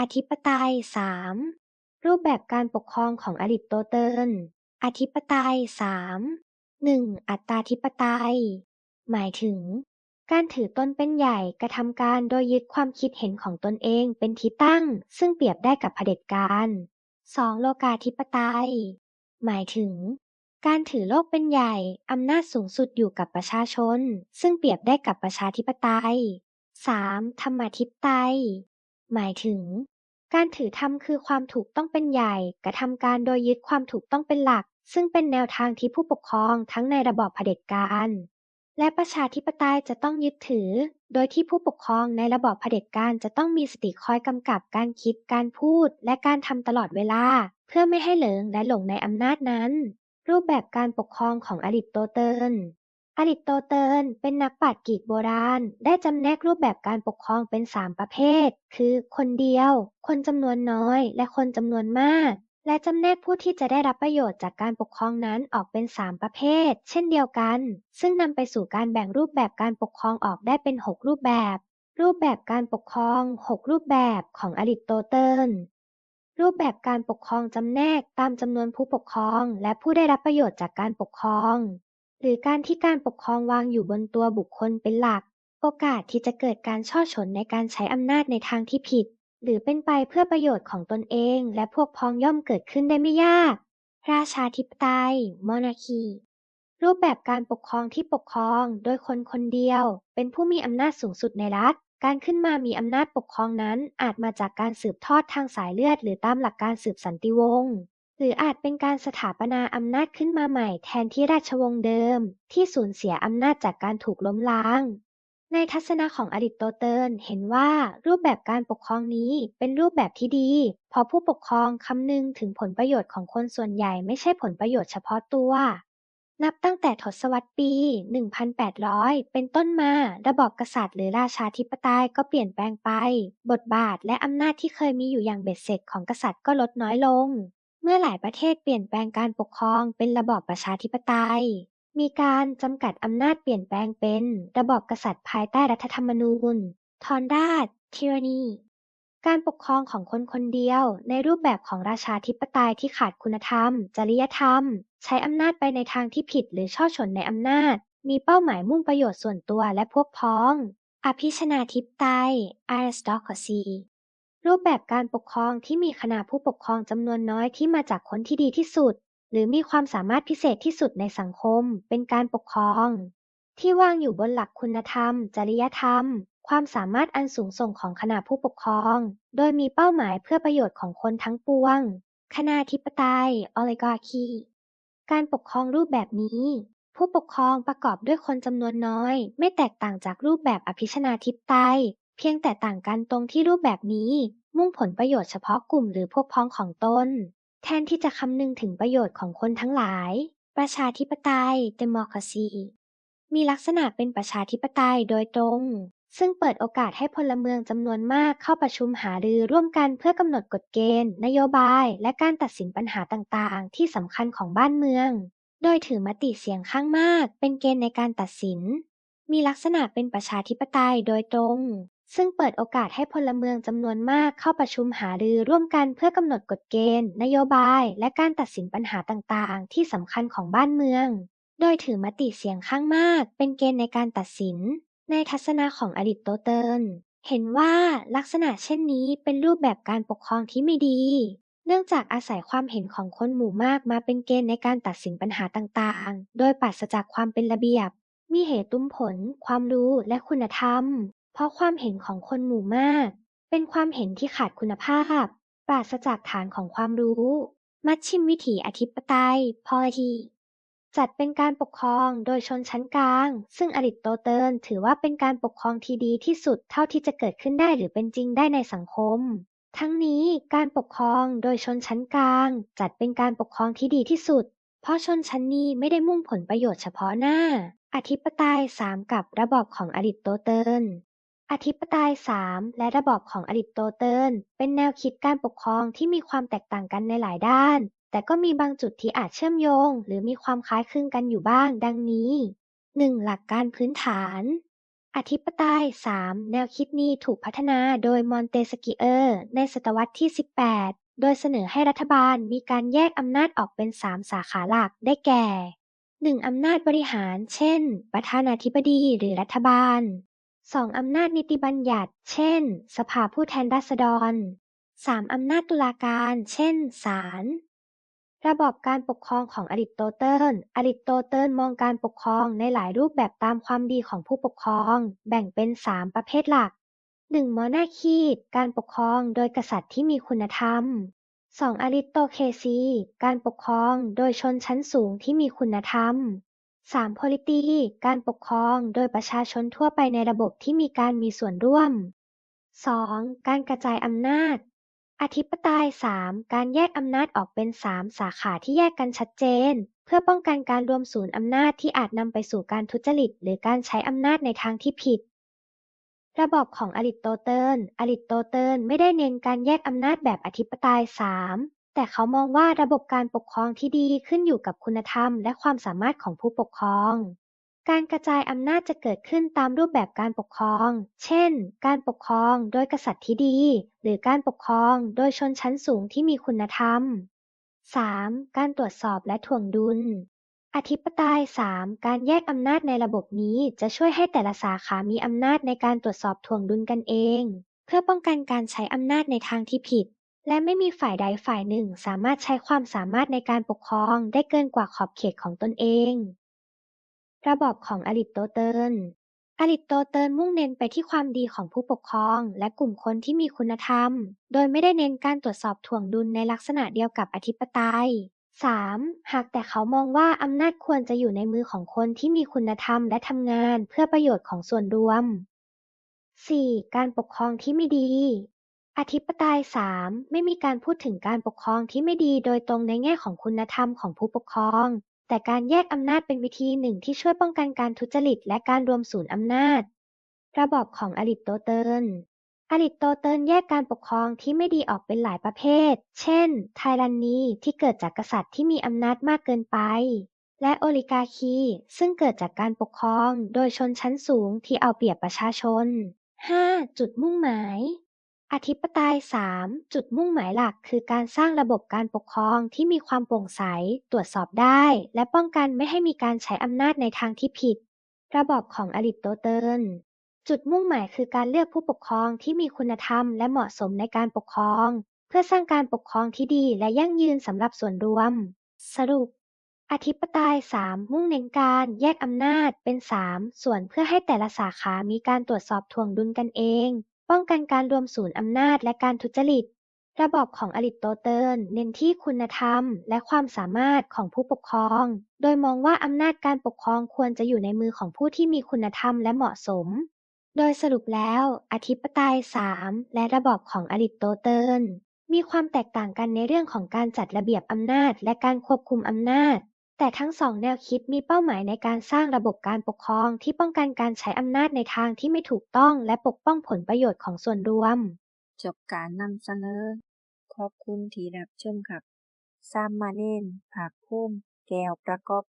อธิปไตย 3. รูปแบบการปกครองของอริสโตเติล อธิปไตย 3. 1. อัตตาธิปไตย หมายถึง การถือตนเป็นใหญ่กระทำการโดยยึดความคิดเห็นของตนเองเป็นที่ตั้ง ซึ่งเปรียบได้กับเผด็จการ 2. โลกาธิปไตย หมายถึง การถือโลกเป็นใหญ่อำนาจสูงสุดอยู่กับประชาชน ซึ่งเปรียบได้กับประชาธิปไตย 3. ธรรมาธิปไตย หมายถึง การถือธรรมคือความถูกต้องเป็นใหญ่ กระทำการโดยยึดความถูกต้องเป็นหลัก ซึ่งเป็นแนวทางที่ผู้ปกครองทั้งในระบอบเผด็จการและประชาธิปไตยจะต้องยึดถือ โดยที่ผู้ปกครองในระบอบเผด็จการจะต้องมีสติคอยกำกับการคิด การพูด และการทำตลอดเวลา เพื่อไม่ให้เหลิงและหลงในอำนาจนั้น รูปแบบการปกครองของอริโตเติล อริสโตเติลเป็นนักปราชญ์กรีกโบราณ ได้จำแนกรูปแบบการปกครองเป็น3ประเภท คือ คนเดียว คนจำนวนน้อย และคนจำนวนมาก และจำแนกผู้ที่จะได้รับประโยชน์จากการปกครองนั้นออกเป็น3ประเภท เช่นเดียวกัน ซึ่งนำไปสู่การแบ่งรูปแบบการปกครองออกได้เป็น6รูปแบบ รูปแบบการปกครอง6รูปแบบของอริสโตเติลรูปแบบการปกครองจำแนกตามจำนวนผู้ปกครอง และผู้ได้รับประโยชน์จากการปกครอง หรือการที่การปกครองวางอยู่บนตัวบุคคลเป็นหลัก โอกาสที่จะเกิดการช่อฉนในการใช้อำนาจในทางที่ผิด หรือเป็นไปเพื่อประโยชน์ของตนเองและพวกพ้องย่อมเกิดขึ้นได้ไม่ยาก ราชาธิปไตย monarchy รูปแบบการปกครองที่ปกครองโดยคนคนเดียว เป็นผู้มีอำนาจสูงสุดในรัฐการขึ้นมามีอำนาจปกครองนั้นอาจมาจากการสืบทอดทางสายเลือด หรือตามหลักการสืบสันติวงศ์ รืออาจเป็นการสถาปนาอำนาจขึ้นมาใหม่แทนที่ราชวงศ์เดิม ที่สูญเสียอำนาจจากการถูกล้มล้าง ในทัศนะของอริสโตเติลเห็นว่ารูปแบบการปกครองนี้เป็นรูปแบบที่ดี เพราะผู้ปกครองคำนึงถึงผลประโยชน์ของคนส่วนใหญ่ไม่ใช่ผลประโยชน์เฉพาะตัว นับตั้งแต่ทศวรรษปี 1800 เป็นต้นมา ระบอบกษัตริย์หรือราชาธิปไตยก็เปลี่ยนแปลงไป บทบาทและอำนาจที่เคยมีอยู่อย่างเบ็ดเสร็จของกษัตริย์ก็ลดน้อยลง เมื่อหลายประเทศเปลี่ยนแปลงการปกครองเป็นระบอบประชาธิปไตย มีการจำกัดอำนาจเปลี่ยนแปลงเป็นระบอบกษัตริย์ภายใต้รัฐธรรมนูญทอนราช tyranny การปกครองของคนคนเดียวในรูปแบบของราชาธิปไตยที่ขาดคุณธรรม จริยธรรม ใช้อำนาจไปในทางที่ผิดหรือช่อฉนในอำนาจ มีเป้าหมายมุ่งประโยชน์ส่วนตัวและพวกพ้อง อภิชนาธิปไตย aristocracy รูปแบบการปกครองที่มีคณะผู้ปกครองจำนวนน้อยที่มาจากคนที่ดีที่สุด หรือมีความสามารถพิเศษที่สุดในสังคม เป็นการปกครอง ที่วางอยู่บนหลักคุณธรรม จริยธรรม ความสามารถอันสูงส่งของคณะผู้ปกครอง โดยมีเป้าหมายเพื่อประโยชน์ของคนทั้งปวง คณาธิปไตย oligarchy การปกครองรูปแบบนี้ ผู้ปกครองประกอบด้วยคนจำนวนน้อย ไม่แตกต่างจากรูปแบบอภิชนาธิปไตย พียงแต่ต่างกันตรงที่รูปแบบนี้ มุ่งผลประโยชน์เฉพาะกลุ่มหรือพวกพ้องของตน แทนที่จะคำนึงถึงประโยชน์ของคนทั้งหลาย ประชาธิปไตย democracy มีลักษณะเป็นประชาธิปไตยโดยตรง ซึ่งเปิดโอกาสให้พลเมืองจำนวนมากเข้าประชุมหารือร่วมกันเพื่อกำหนดกฎเกณฑ์ นโยบาย และการตัดสินปัญหาต่างๆ ที่สำคัญของบ้านเมือง โดยถือมติเสียงข้างมาก เป็นเกณฑ์ในการตัดสิน มีลักษณะเป็นประชาธิปไตยโดยตรง ซึ่งเปิดโอกาสให้พลเมืองจำนวนมากเข้าประชุมหารือร่วมกันเพื่อกำหนดกฎเกณฑ์ นโยบาย และการตัดสินปัญหาต่างๆ ที่สำคัญของบ้านเมือง โดยถือมติเสียงข้างมาก เป็นเกณฑ์ในการตัดสิน ในทัศนะของอริสโตเติลเห็นว่าลักษณะเช่นนี้เป็นรูปแบบการปกครองที่ไม่ดี เนื่องจากอาศัยความเห็นของคนหมู่มากมาเป็นเกณฑ์ในการตัดสินปัญหาต่างๆ โดยปราศจากความเป็นระเบียบ มีเหตุตุ้มผล ความรู้และคุณธรรม เพราะความเห็นของคนหมู่มาก เป็นความเห็นที่ขาดคุณภาพ ปราศจากฐานของความรู้ มัชชิมวิถีอธิปไตย polity จัดเป็นการปกครองโดยชนชั้นกลาง ซึ่งอริสโตเติลถือว่าเป็นการปกครองที่ดีที่สุดเท่าที่จะเกิดขึ้นได้หรือเป็นจริงได้ในสังคม ทั้งนี้การปกครองโดยชนชั้นกลาง จัดเป็นการปกครองที่ดีที่สุด เพราะชนชั้นนี้ไม่ได้มุ่งผลประโยชน์เฉพาะหน้า อธิปไตย3กับระบอบของอริสโตเติล อธิปไตย3และระบอบของอริสโตเติลเป็นแนวคิดการปกครองที่มีความแตกต่างกันในหลายด้าน แต่ก็มีบางจุดที่อาจเชื่อมโยง หรือมีความคล้ายคลึงกันอยู่บ้าง ดังนี้ 1. หลักการพื้นฐาน อธิปไตย 3 แนวคิดนี้ถูกพัฒนาโดยมอนเตสกิเออร์ในศตวรรษที่ 18 โดยเสนอให้รัฐบาลมีการแยกอำนาจออกเป็น 3 สาขาหลักได้แก่ 1. อำนาจบริหาร เช่น ประธานาธิบดีหรือรัฐบาล 2. องอำนาจนิติบัญญัติ เช่น สภาผู้แทนราษฎร 3. อำนาจตุลาการ เช่น ศาล ระบอบการปกครองของอริสโตเติล อริสโตเติลมองการปกครองในหลายรูปแบบตามความดีของผู้ปกครอง แบ่งเป็น3ประเภทหลัก 1. มอนาคีการปกครองโดยกษัตริย์ที่มีคุณธรรม 2. อริสโตเคซี การปกครองโดยชนชั้นสูงที่มีคุณธรรม 3. โพลิตีการปกครองโดยประชาชนทั่วไปในระบบที่มีการมีส่วนร่วม 2. การกระจายอำนาจ อธิปไตย3การแยกอำนาจออกเป็น3สาขาที่แยกกันชัดเจน เพื่อป้องกันการรวมศูนย์อำนาจที่อาจนำไปสู่การทุจริต หรือการใช้อำนาจในทางที่ผิด ระบบของอริสโตเติลอริสโตเติลไม่ได้เน้นการแยกอำนาจแบบอธิปไตย3 แต่เขามองว่าระบบการปกครองที่ดีขึ้นอยู่กับคุณธรรมและความสามารถของผู้ปกครอง การกระจายอำนาจจะเกิดขึ้นตามรูปแบบการปกครอง เช่น การปกครองโดยกษัตริย์ที่ดี หรือการปกครองโดยชนชั้นสูงที่มีคุณธรรม 3. การตรวจสอบและถ่วงดุล อธิปไตย 3 การแยกอำนาจในระบบนี้จะช่วยให้แต่ละสาขามีอำนาจในการตรวจสอบถ่วงดุลกันเอง เพื่อป้องกันการใช้อำนาจในทางที่ผิด และไม่มีฝ่ายใดฝ่ายหนึ่งสามารถใช้ความสามารถในการปกครองได้เกินกว่าขอบเขตของตนเอง ระบอบของอริสโตเติลอริสโตเติลมุ่งเน้นไปที่ความดีของผู้ปกครองและกลุ่มคนที่มีคุณธรรม โดยไม่ได้เน้นการตรวจสอบถ่วงดุลในลักษณะเดียวกับอธิปไตย 3. หากแต่เขามองว่าอำนาจควรจะอยู่ในมือของคนที่มีคุณธรรมและทำงานเพื่อประโยชน์ของส่วนรวม 4. การปกครองที่ไม่ดี อธิปไตย3ไม่มีการพูดถึงการปกครองที่ไม่ดีโดยตรงในแง่ของคุณธรรมของผู้ปกครอง แต่การแยกอำนาจเป็นวิธีหนึ่งที่ช่วยป้องกันการทุจริตและการรวมศูนย์อำนาจ ระบอบของอริสโตเติลอริสโตเติลแยกการปกครองที่ไม่ดีออกเป็นหลายประเภท เช่น ไทรันนีที่เกิดจากกษัตริย์ที่มีอำนาจมากเกินไป และโอลิกาคี ซึ่งเกิดจากการปกครองโดยชนชั้นสูงที่เอาเปรียบประชาชน 5. จุดมุ่งหมาย อธิปไตย 3 จุดมุ่งหมายหลักคือการสร้างระบบการปกครองที่มีความโปร่งใส ตรวจสอบได้ และป้องกันไม่ให้มีการใช้อำนาจในทางที่ผิด ระบอบของอริสโตเติลจุดมุ่งหมายคือการเลือกผู้ปกครองที่มีคุณธรรมและเหมาะสมในการปกครอง เพื่อสร้างการปกครองที่ดีและยั่งยืนสำหรับส่วนรวม สรุป อธิปไตย 3 มุ่งเน้นการแยกอำนาจเป็น 3 ส่วนเพื่อให้แต่ละสาขามีการตรวจสอบถ่วงดุลกันเอง ป้องกันการรวมศูนย์อำนาจและการทุจริต ระบอบของอริสโตเติลเน้นที่คุณธรรมและความสามารถของผู้ปกครอง โดยมองว่าอำนาจการปกครองควรจะอยู่ในมือของผู้ที่มีคุณธรรมและเหมาะสม โดยสรุปแล้ว อธิปไตย 3 และระบอบของอริสโตเติลมีความแตกต่างกันในเรื่องของการจัดระเบียบอำนาจและการควบคุมอำนาจ แต่ทั้งสองแนวคิดมีเป้าหมายในการสร้างระบบการปกครองที่ป้องกันการใช้อำนาจในทางที่ไม่ถูกต้องและปกป้องผลประโยชน์ของส่วนรวม จบการนำเสนอ ขอบคุณที่รับชมครับ สามมาเณรภาคภูมิแก้วประกอบ